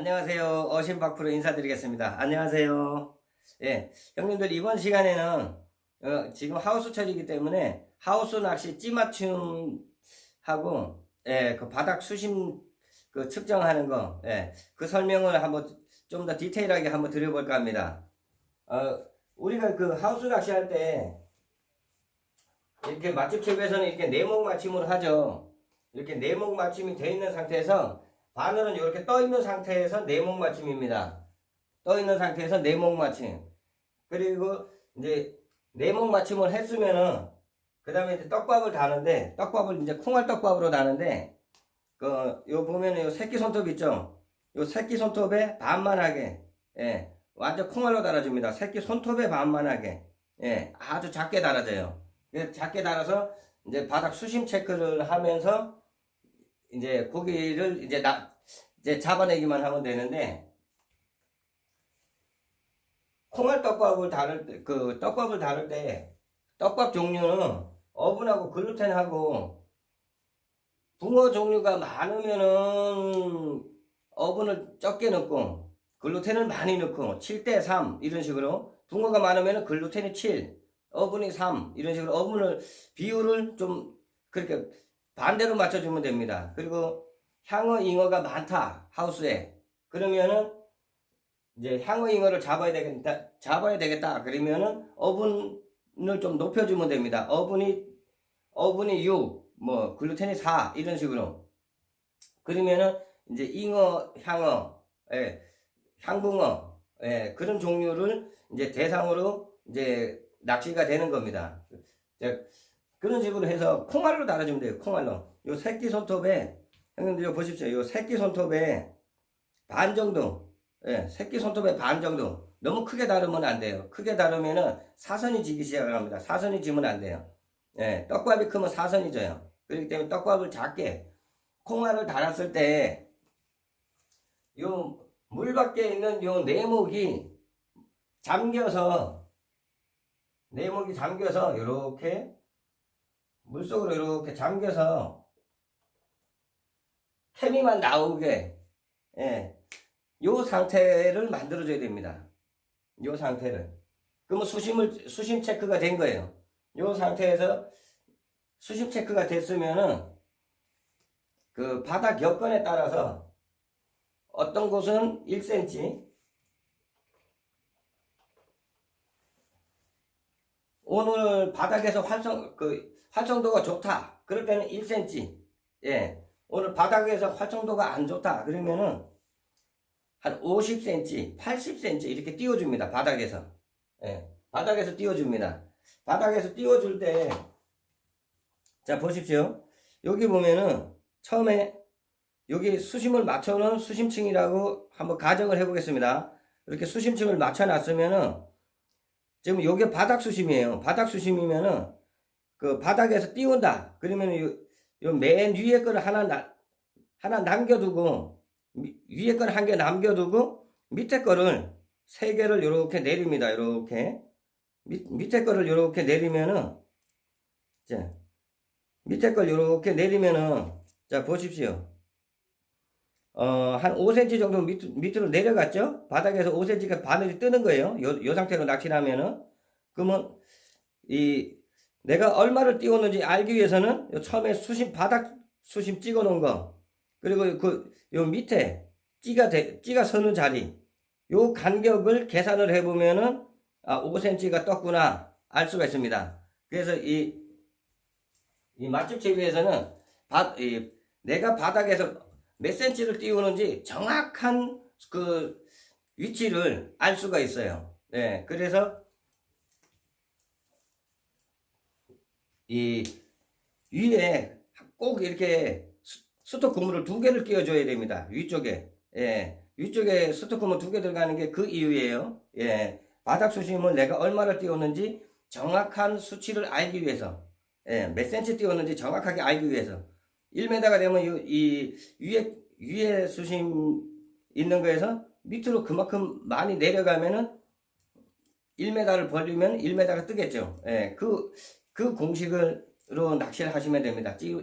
안녕하세요. 어신박프로 인사드리겠습니다. 안녕하세요. 예, 형님들 이번 시간에는 어, 지금 하우스 처리이기 때문에 하우스 낚시 찌맞춤 하고 예, 그 바닥 수심 그 측정하는 거, 예, 그 설명을 한번 좀 더 디테일하게 한번 드려볼까 합니다. 어, 우리가 그 하우스 낚시 할 때 이렇게 맛집 캡에서는 이렇게 네목 맞춤으로 하죠. 이렇게 네목 맞춤이 되어 있는 상태에서 바늘은 이렇게 떠 있는 상태에서 네목 맞춤입니다. 떠 있는 상태에서 네목 맞춤. 그리고 이제 네목 맞춤을 했으면은 그 다음에 이제 떡밥을 다는데 떡밥을 이제 콩알 떡밥으로 다는데 그 요 보면은 요 새끼 손톱 있죠. 요 새끼 손톱에 반만하게 예 완전 콩알로 달아줍니다. 새끼 손톱에 반만하게 예 아주 작게 달아져요. 작게 달아서 이제 바닥 수심 체크를 하면서 이제 고기를 이제 나 이제 잡아내기만 하면 되는데 콩알 떡밥을 다룰 때, 그 떡밥을 다룰 때 떡밥 종류는 어분하고 글루텐하고 붕어 종류가 많으면은 어분을 적게 넣고 글루텐을 많이 넣고 7대 3 이런 식으로 붕어가 많으면은 글루텐이 7 어분이 3 이런 식으로 어분을 비율을 좀 그렇게 반대로 맞춰주면 됩니다. 그리고 향어 잉어가 많다 하우스에 그러면은 이제 향어 잉어를 잡아야 되겠다 잡아야 되겠다 그러면은 어분을 좀 높여주면 됩니다. 어분이 어분이 6, 뭐 글루텐이 4 이런 식으로 그러면은 이제 잉어 향어, 예, 향붕어 예, 그런 종류를 이제 대상으로 이제 낚시가 되는 겁니다. 그런 식으로 해서 콩알로 달아주면 돼요. 콩알로. 요 새끼 손톱에 형님들 보십시오. 요 새끼 손톱에 반 정도, 예, 새끼 손톱에 반 정도. 너무 크게 다루면 안 돼요. 크게 다루면은 사선이 지기 시작합니다. 사선이 지면 안 돼요. 예, 떡밥이 크면 사선이 져요. 그렇기 때문에 떡밥을 작게 콩알을 달았을 때 요 물 밖에 있는 요 내목이 잠겨서 내목이 잠겨서 이렇게 물속으로 이렇게 잠겨서 케미만 나오게 예, 요 상태를 만들어줘야 됩니다. 요 상태를. 그러면 수심을 수심 체크가 된 거예요. 요 상태에서 수심 체크가 됐으면은 그 바닥 여건에 따라서 어떤 곳은 1cm 오늘 바닥에서 활성 그 활성도가 좋다. 그럴 때는 1cm. 예. 오늘 바닥에서 활성도가 안 좋다. 그러면은 한 50cm, 80cm 이렇게 띄워줍니다. 바닥에서. 예. 바닥에서 띄워줍니다. 바닥에서 띄워줄 때, 자, 보십시오. 여기 보면은 처음에 여기 수심을 맞춰놓은 수심층이라고 한번 가정을 해보겠습니다. 이렇게 수심층을 맞춰놨으면은 지금 요게 바닥 수심이에요. 바닥 수심이면은 그 바닥에서 띄운다. 그러면 요맨 위에 거를 하나 나, 하나 남겨두고 미- 위에 거를 한 개 남겨두고 밑에 거를 세 개를 이렇게 내립니다. 이렇게 밑, 밑에 거를 이렇게 내리면은 자 밑에 걸 이렇게 내리면은 자 보십시오. 어, 한 5cm 정도 밑, 밑으로 내려갔죠? 바닥에서 5cm가 바늘이 뜨는 거예요. 요, 요 상태로 낚시를 하면은. 그러면, 이, 내가 얼마를 띄웠는지 알기 위해서는 요 처음에 수심, 바닥 수심 찍어 놓은 거, 그리고 그, 요 밑에 찌가 돼, 찌가 서는 자리, 요 간격을 계산을 해보면은, 아, 5cm가 떴구나, 알 수가 있습니다. 그래서 이, 이 맛집 채비에서는, 바, 이, 내가 바닥에서 몇 센치를 띄우는지 정확한 그 위치를 알 수가 있어요. 네, 그래서 이 위에 꼭 이렇게 스- 스톡 고무를 두 개를 끼워줘야 됩니다. 위쪽에. 예, 위쪽에 스톡 고무 두 개 들어가는 게 그 이유예요. 예, 바닥 수심을 내가 얼마를 띄웠는지 정확한 수치를 알기 위해서. 예, 몇 센치 띄웠는지 정확하게 알기 위해서. 1m가 되면 이, 이 위에 위에 수심 있는 거에서 밑으로 그만큼 많이 내려가면은 1m를 벌리면 1m가 뜨겠죠. 예, 그, 그 공식으로 낚시를 하시면 됩니다. 찌,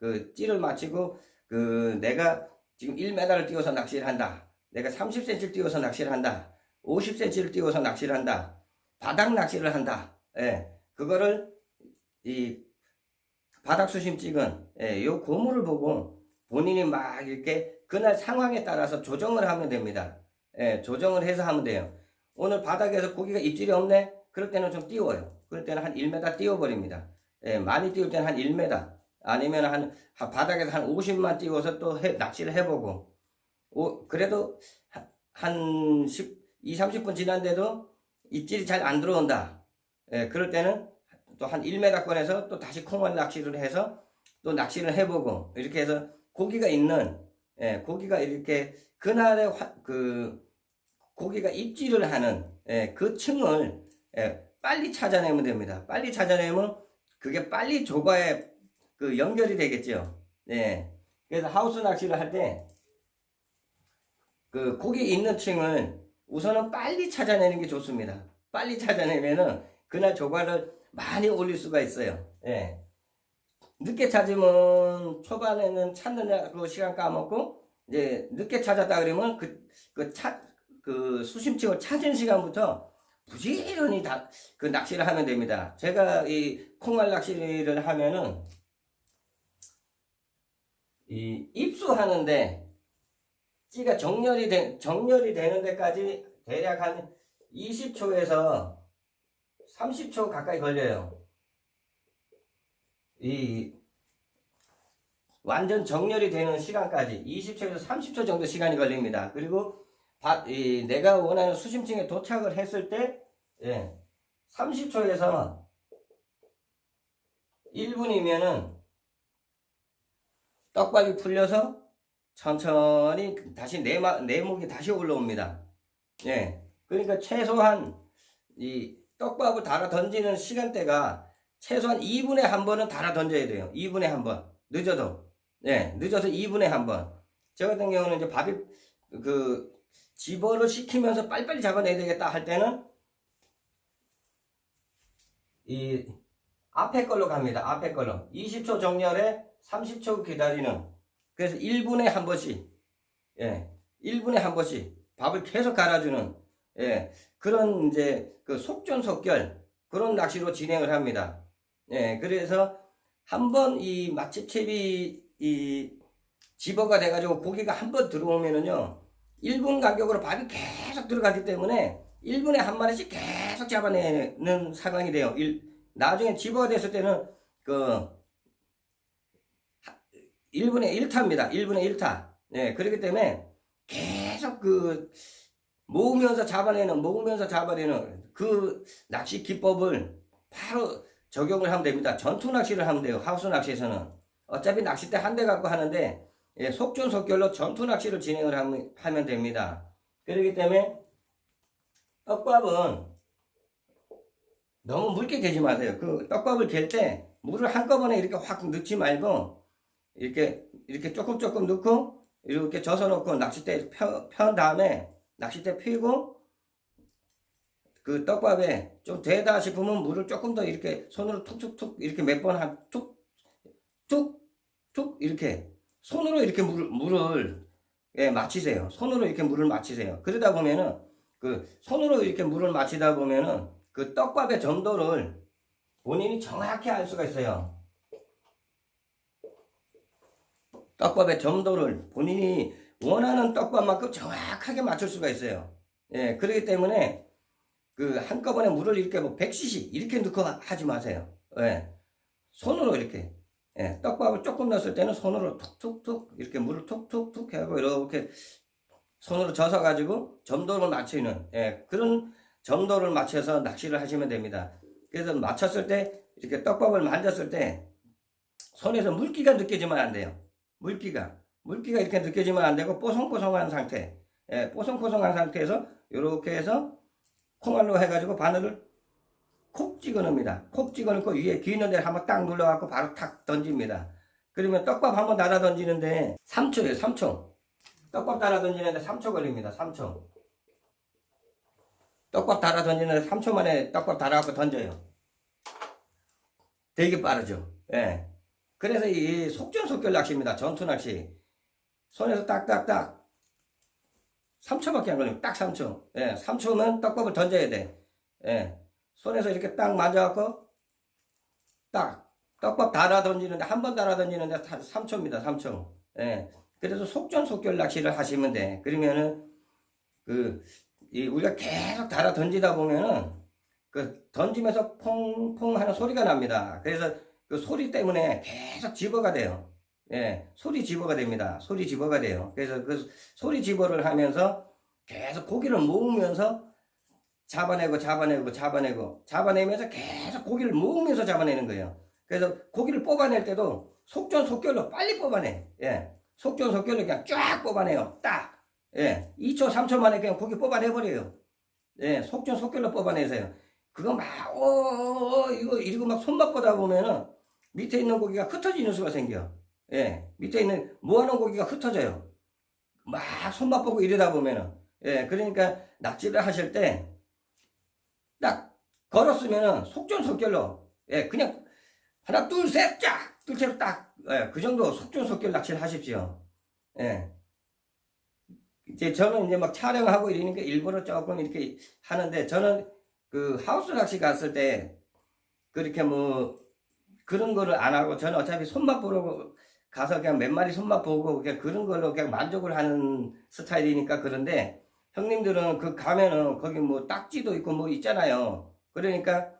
그, 찌를 맞추고, 그, 내가 지금 1m를 띄워서 낚시를 한다. 내가 30cm를 띄워서 낚시를 한다. 50cm를 띄워서 낚시를 한다. 바닥 낚시를 한다. 예, 그거를 이 바닥 수심 찍은 예, 요 고무를 보고 본인이 막 이렇게 그날 상황에 따라서 조정을 하면 됩니다. 예, 조정을 해서 하면 돼요. 오늘 바닥에서 고기가 입질이 없네? 그럴 때는 좀 띄워요. 그럴 때는 한 1m 띄워버립니다. 예, 많이 띄울 때는 한 1m. 아니면 한, 한 바닥에서 한 50만 띄워서 또 해- 낚시를 해보고. 오, 그래도 한- 한 10, 2, 30분 지난데도 입질이 잘 안 들어온다. 예, 그럴 때는 또 한 1m 꺼내서 또 다시 콩알 낚시를 해서 또 낚시를 해보고 이렇게 해서 고기가 있는 예, 고기가 이렇게 그날의 화- 그 고기가 입질을 하는 예, 그 층을 예, 빨리 찾아내면 됩니다. 빨리 찾아내면 그게 빨리 조과에 그 연결이 되겠죠. 예. 그래서 하우스 낚시를 할 때 그 고기 있는 층을 우선은 빨리 찾아내는 게 좋습니다. 빨리 찾아내면은 그날 조과를 많이 올릴 수가 있어요. 예. 늦게 찾으면 초반에는 찾느냐고 시간 까먹고 이제 늦게 찾았다 그러면 그그찾그 수심층을 찾은 시간부터 부지런히 다 그 낚시를 하면 됩니다. 제가 이 콩알 낚시를 하면은 이 입수하는데 찌가 정렬이 되, 정렬이 되는 데까지 대략 한 20초에서 30초 가까이 걸려요. 이 완전 정렬이 되는 시간까지 20초에서 30초 정도 시간이 걸립니다. 그리고 바- 이 내가 원하는 수심층에 도착을 했을 때 예, 30초에서 1분이면은 떡밥이 풀려서 천천히 다시 내마, 내목이 다시 올라옵니다. 예. 그러니까 최소한 이 떡밥을 달아 던지는 시간대가 최소한 2분에 한 번은 달아 던져야 돼요. 2분에 한 번. 늦어도. 예. 늦어서 2분에 한 번. 저 같은 경우는 이제 밥이 그 집어를 시키면서 빨리빨리 잡아내야 되겠다 할 때는 이 앞에 걸로 갑니다. 앞에 걸로. 20초 정렬에 30초 기다리는. 그래서 1분에 한 번씩. 예. 1분에 한 번씩 밥을 계속 갈아주는 예. 그런 이제 그 속전속결 그런 낚시로 진행을 합니다. 예. 그래서 한 번 이 맛집채비 이 집어가 돼가지고 고기가 한 번 들어오면은요 1분 간격으로 밥이 계속 들어가기 때문에 1분에 한 마리씩 계속 잡아내는 상황이 돼요. 일- 나중에 집어가 됐을 때는 그 1분에 1타입니다. 1분에 1타. 네, 그렇기 때문에 계속 그 모으면서 잡아내는, 모으면서 잡아내는 그 낚시 기법을 바로 적용을 하면 됩니다. 전투 낚시를 하면 돼요. 하우스 낚시에서는. 어차피 낚싯대 한 대 갖고 하는데 예, 속전속결로 전투 낚시를 진행을 하면, 됩니다. 그렇기 때문에 떡밥은 너무 묽게 개지 마세요. 그 떡밥을 갤 때 물을 한꺼번에 이렇게 확 넣지 말고 이렇게 이렇게 조금 조금 넣고 이렇게 젖어 놓고 낚싯대 펴, 편 다음에 낚싯대 펴고 그 떡밥에 좀 되다 싶으면 물을 조금 더 이렇게 손으로 툭툭툭 이렇게 몇 번 한 툭툭툭 이렇게 손으로 이렇게 물을 물을 예, 맞히세요. 손으로 이렇게 물을 맞히세요. 그러다 보면은 그 손으로 이렇게 물을 맞히다 보면은 그 떡밥의 점도를 본인이 정확히 알 수가 있어요. 떡밥의 점도를 본인이 원하는 떡밥만큼 정확하게 맞출 수가 있어요. 예, 그렇기 때문에 그 한꺼번에 물을 이렇게 뭐 100cc 이렇게 넣고 하- 하지 마세요. 예, 손으로 이렇게 예, 떡밥을 조금 넣었을 때는 손으로 툭툭툭 이렇게 물을 툭툭툭 하고 이렇게 손으로 져서 가지고 점도를 맞추는 예, 그런 점도를 맞춰서 낚시를 하시면 됩니다. 그래서 맞췄을 때 이렇게 떡밥을 만졌을 때 손에서 물기가 느껴지면 안 돼요. 물기가 물기가 이렇게 느껴지면 안 되고 뽀송뽀송한 상태 예, 뽀송뽀송한 상태에서 이렇게 해서 콩알로 해가지고 바늘을 콕 찍어넣습니다. 콕 찍어넣고 위에 귀 있는 데를 한번 딱 눌러갖고 바로 탁 던집니다. 그러면 떡밥 한번 달아 던지는데 3초예요 3초 떡밥 달아 던지는데 3초 걸립니다 3초 떡밥 달아 던지는데 3초 만에 떡밥 달아갖고 던져요 되게 빠르죠 예. 그래서 이 속전속결 낚시입니다 전투 낚시 손에서 딱딱딱 3초밖에 안 걸립니다. 딱 3초. 예, 3초면 떡밥을 던져야 돼. 예, 손에서 이렇게 딱 만져갖고, 딱, 떡밥 달아 던지는데, 한 번 달아 던지는데 3초입니다. 3초. 예, 그래서 속전속결 낚시를 하시면 돼. 그러면은, 그, 이, 우리가 계속 달아 던지다 보면은, 그, 던지면서 퐁퐁 하는 소리가 납니다. 그래서 그 소리 때문에 계속 집어가 돼요. 예, 소리 집어가 됩니다. 소리 집어가 돼요. 그래서 그 소리 집어를 하면서 계속 고기를 모으면서 잡아내고 잡아내고 잡아내고 잡아내면서 계속 고기를 모으면서 잡아내는 거예요. 그래서 고기를 뽑아낼 때도 속전속결로 빨리 뽑아내. 예, 속전속결로 그냥 쫙 뽑아내요. 딱. 예, 2초, 3초 만에 그냥 고기 뽑아내버려요. 예, 속전속결로 뽑아내세요. 그거 막, 어, 어, 어, 이거, 이러고 막 손맛 보다 보면은 밑에 있는 고기가 흩어지는 수가 생겨. 예, 밑에 있는 모아놓은 고기가 흩어져요. 막 손맛 보고 이러다 보면은. 예, 그러니까 낙지를 하실 때딱 걸었으면은 속전속결로, 예, 그냥 하나, 둘, 셋, 쫙! 둘째로 딱, 예, 그 정도 속전속결 낚시를 하십시오. 예. 이제 저는 이제 막 촬영하고 이러니까 일부러 조금 이렇게 하는데 저는 그 하우스 낚시 갔을 때 그렇게 뭐 그런 거를 안 하고 저는 어차피 손맛 보러 가서 그냥 몇 마리 손맛 보고 그냥 그런 걸로 그냥 만족을 하는 스타일이니까 그런데 형님들은 그 가면은 거기 뭐 딱지도 있고 뭐 있잖아요. 그러니까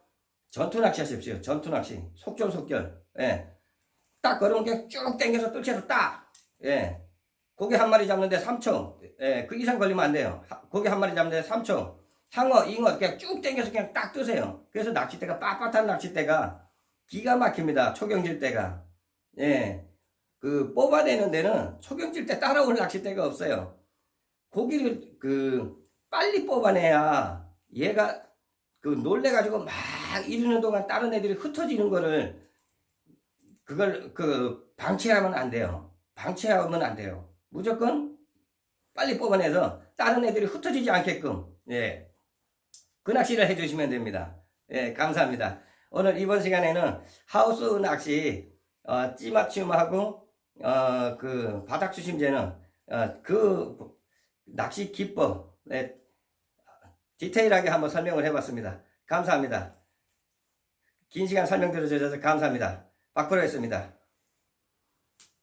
전투 낚시 하십시오. 전투 낚시. 속전속결. 예. 딱 걸으면 그냥 쭉 당겨서 뜰채로 딱. 예. 고기 한 마리 잡는데 3초. 예. 그 이상 걸리면 안 돼요. 하- 고기 한 마리 잡는데 3초. 상어, 잉어 그냥 쭉 당겨서 그냥 딱 뜨세요. 그래서 낚싯대가 빳빳한 낚싯대가 기가 막힙니다. 초경질 때가. 예. 그 뽑아내는 데는 초경질 때 따라올 낚싯대가 없어요. 고기를 그 빨리 뽑아내야 얘가 그 놀래가지고 막 이러는 동안 다른 애들이 흩어지는 거를 그걸 그 방치하면 안 돼요. 방치하면 안 돼요. 무조건 빨리 뽑아내서 다른 애들이 흩어지지 않게끔 예. 그 낚시를 해주시면 됩니다. 예, 감사합니다. 오늘 이번 시간에는 하우스 낚시 어, 찌맞춤하고 어, 그 바닥 수심제는 어, 그 낚시 기법 네, 디테일하게 한번 설명을 해봤습니다. 감사합니다. 긴 시간 설명 들어주셔서 감사합니다. 박프로였습니다.